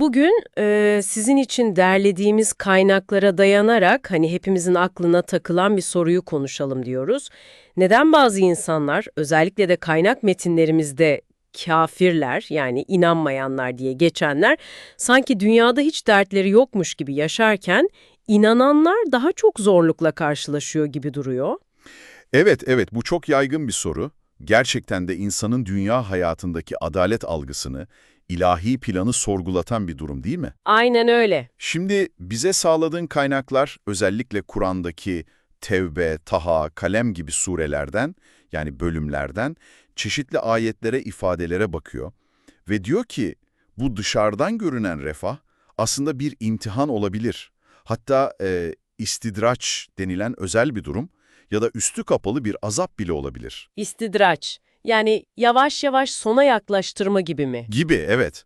Bugün e, sizin için derlediğimiz kaynaklara dayanarak hani hepimizin aklına takılan bir soruyu konuşalım diyoruz. Neden bazı insanlar özellikle de kaynak metinlerimizde kafirler yani inanmayanlar diye geçenler sanki dünyada hiç dertleri yokmuş gibi yaşarken inananlar daha çok zorlukla karşılaşıyor gibi duruyor? Evet, evet bu çok yaygın bir soru. Gerçekten de insanın dünya hayatındaki adalet algısını, ilahi planı sorgulatan bir durum değil mi? Aynen öyle. Şimdi bize sağladığın kaynaklar özellikle Kur'an'daki Tevbe, Taha, Kalem gibi surelerden yani bölümlerden çeşitli ayetlere, ifadelere bakıyor. Ve diyor ki bu dışarıdan görünen refah aslında bir imtihan olabilir. Hatta e, istidraç denilen özel bir durum ya da üstü kapalı bir azap bile olabilir. İstidraç yani yavaş yavaş sona yaklaştırma gibi mi? Gibi, evet.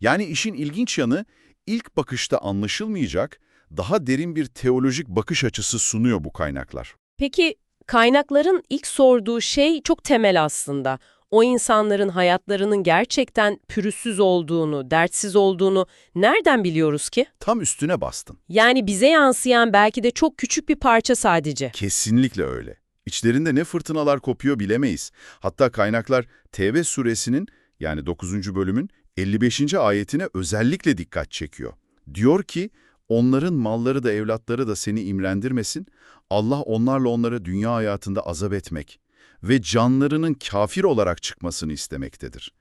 Yani işin ilginç yanı ilk bakışta anlaşılmayacak, daha derin bir teolojik bakış açısı sunuyor bu kaynaklar. Peki kaynakların ilk sorduğu şey çok temel aslında. O insanların hayatlarının gerçekten pürüzsüz olduğunu, dertsiz olduğunu nereden biliyoruz ki? Tam üstüne bastın. Yani bize yansıyan belki de çok küçük bir parça sadece. Kesinlikle öyle. İçlerinde ne fırtınalar kopuyor bilemeyiz. Hatta kaynaklar Tevbe suresinin yani 9. bölümün 55. ayetine özellikle dikkat çekiyor. Diyor ki, onların malları da evlatları da seni imrendirmesin, Allah onlarla onları dünya hayatında azap etmek ve canlarının kafir olarak çıkmasını istemektedir.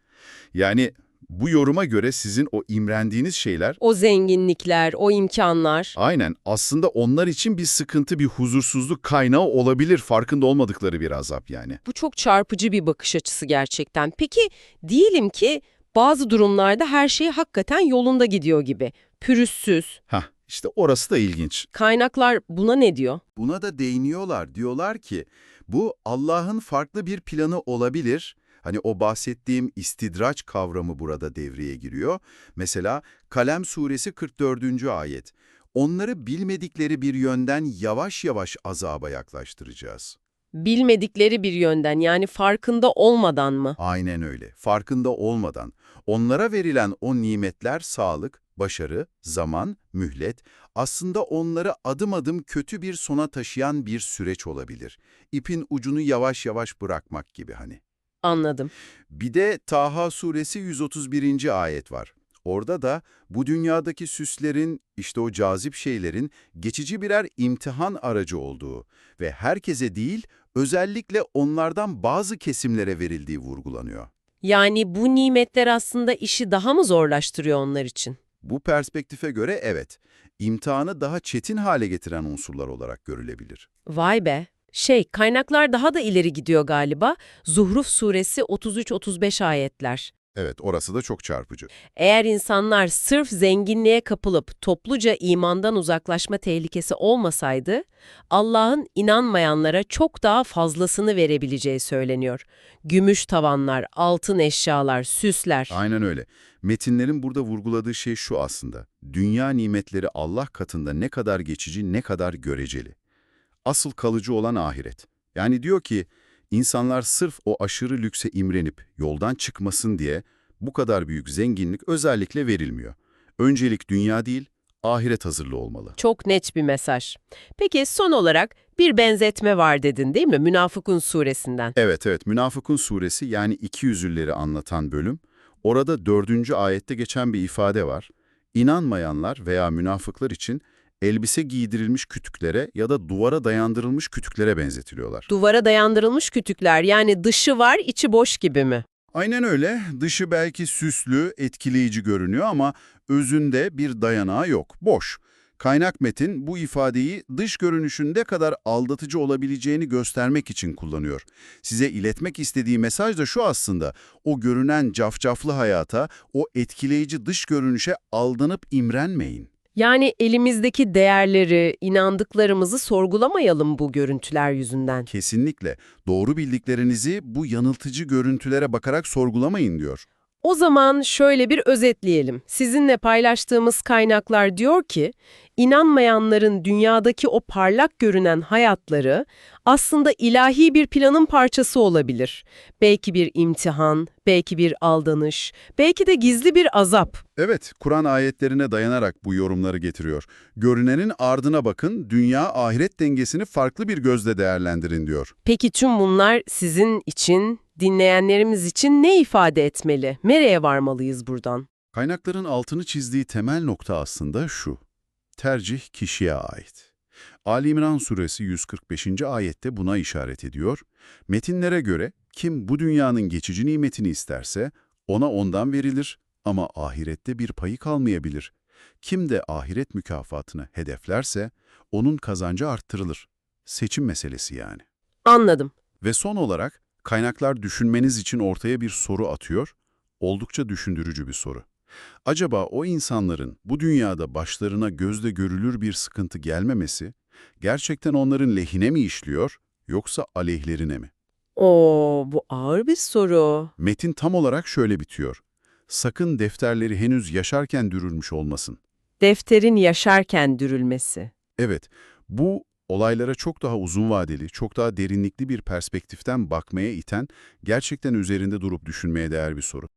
Yani bu yoruma göre sizin o imrendiğiniz şeyler O zenginlikler, o imkanlar. Aynen. Aslında onlar için bir sıkıntı, bir huzursuzluk kaynağı olabilir. Farkında olmadıkları bir azap yani. Bu çok çarpıcı bir bakış açısı gerçekten. Peki diyelim ki bazı durumlarda her şey hakikaten yolunda gidiyor gibi. Pürüzsüz. Hah, işte orası da ilginç. Kaynaklar buna ne diyor? Buna da değiniyorlar. Diyorlar ki bu Allah'ın farklı bir planı olabilir. Hani o bahsettiğim istidraç kavramı burada devreye giriyor. Mesela Kalem suresi 44. ayet. Onları bilmedikleri bir yönden yavaş yavaş azaba yaklaştıracağız. Bilmedikleri bir yönden yani farkında olmadan mı? Aynen öyle. Farkında olmadan. Onlara verilen o nimetler sağlık, başarı, zaman, mühlet aslında onları adım adım kötü bir sona taşıyan bir süreç olabilir. İpin ucunu yavaş yavaş bırakmak gibi hani. Anladım. Bir de Taha suresi 131. ayet var. Orada da bu dünyadaki süslerin, işte o cazip şeylerin geçici birer imtihan aracı olduğu ve herkese değil, özellikle onlardan bazı kesimlere verildiği vurgulanıyor. Yani bu nimetler aslında işi daha mı zorlaştırıyor onlar için? Bu perspektife göre evet, imtihanı daha çetin hale getiren unsurlar olarak görülebilir. Vay be. Şey, kaynaklar daha da ileri gidiyor galiba. Zuhruf suresi 33-35 ayetler. Evet, orası da çok çarpıcı. Eğer insanlar sırf zenginliğe kapılıp topluca imandan uzaklaşma tehlikesi olmasaydı, Allah'ın inanmayanlara çok daha fazlasını verebileceği söyleniyor. Gümüş tavanlar, altın eşyalar, süsler. Aynen öyle. Metinlerin burada vurguladığı şey şu aslında. Dünya nimetleri Allah katında ne kadar geçici, ne kadar göreceli. Asıl kalıcı olan ahiret. Yani diyor ki, insanlar sırf o aşırı lükse imrenip yoldan çıkmasın diye bu kadar büyük zenginlik özellikle verilmiyor. Öncelik dünya değil, ahiret hazırlığı olmalı. Çok net bir mesaj. Peki son olarak bir benzetme var dedin değil mi? Münafıkun suresinden. Evet evet, Münafıkun suresi yani iki yüzlüleri anlatan bölüm. Orada dördüncü ayette geçen bir ifade var. İnanmayanlar veya münafıklar için elbise giydirilmiş kütüklere ya da duvara dayandırılmış kütüklere benzetiliyorlar. Duvara dayandırılmış kütükler yani dışı var içi boş gibi mi? Aynen öyle. Dışı belki süslü, etkileyici görünüyor ama özünde bir dayanağı yok. Boş. Kaynak metin bu ifadeyi dış görünüşün ne kadar aldatıcı olabileceğini göstermek için kullanıyor. Size iletmek istediği mesaj da şu aslında. O görünen cafcaflı hayata, o etkileyici dış görünüşe aldanıp imrenmeyin. Yani elimizdeki değerleri, inandıklarımızı sorgulamayalım bu görüntüler yüzünden. Kesinlikle. Doğru bildiklerinizi bu yanıltıcı görüntülere bakarak sorgulamayın diyor. O zaman şöyle bir özetleyelim. Sizinle paylaştığımız kaynaklar diyor ki, inanmayanların dünyadaki o parlak görünen hayatları aslında ilahi bir planın parçası olabilir. Belki bir imtihan, belki bir aldanış, belki de gizli bir azap. Evet, Kur'an ayetlerine dayanarak bu yorumları getiriyor. Görünenin ardına bakın, dünya-ahiret dengesini farklı bir gözle değerlendirin diyor. Peki tüm bunlar sizin için, dinleyenlerimiz için ne ifade etmeli? Nereye varmalıyız buradan? Kaynakların altını çizdiği temel nokta aslında şu. Tercih kişiye ait. Ali İmran suresi 145. ayette buna işaret ediyor. Metinlere göre kim bu dünyanın geçici nimetini isterse ona ondan verilir ama ahirette bir payı kalmayabilir. Kim de ahiret mükafatını hedeflerse onun kazancı arttırılır. Seçim meselesi yani. Anladım. Ve son olarak kaynaklar düşünmeniz için ortaya bir soru atıyor, oldukça düşündürücü bir soru. Acaba o insanların bu dünyada başlarına gözle görülür bir sıkıntı gelmemesi, gerçekten onların lehine mi işliyor, yoksa aleyhlerine mi? Oo, bu ağır bir soru. Metin tam olarak şöyle bitiyor. Sakın defterleri henüz yaşarken dürülmüş olmasın. Defterin yaşarken dürülmesi. Evet, bu olaylara çok daha uzun vadeli, çok daha derinlikli bir perspektiften bakmaya iten, gerçekten üzerinde durup düşünmeye değer bir soru.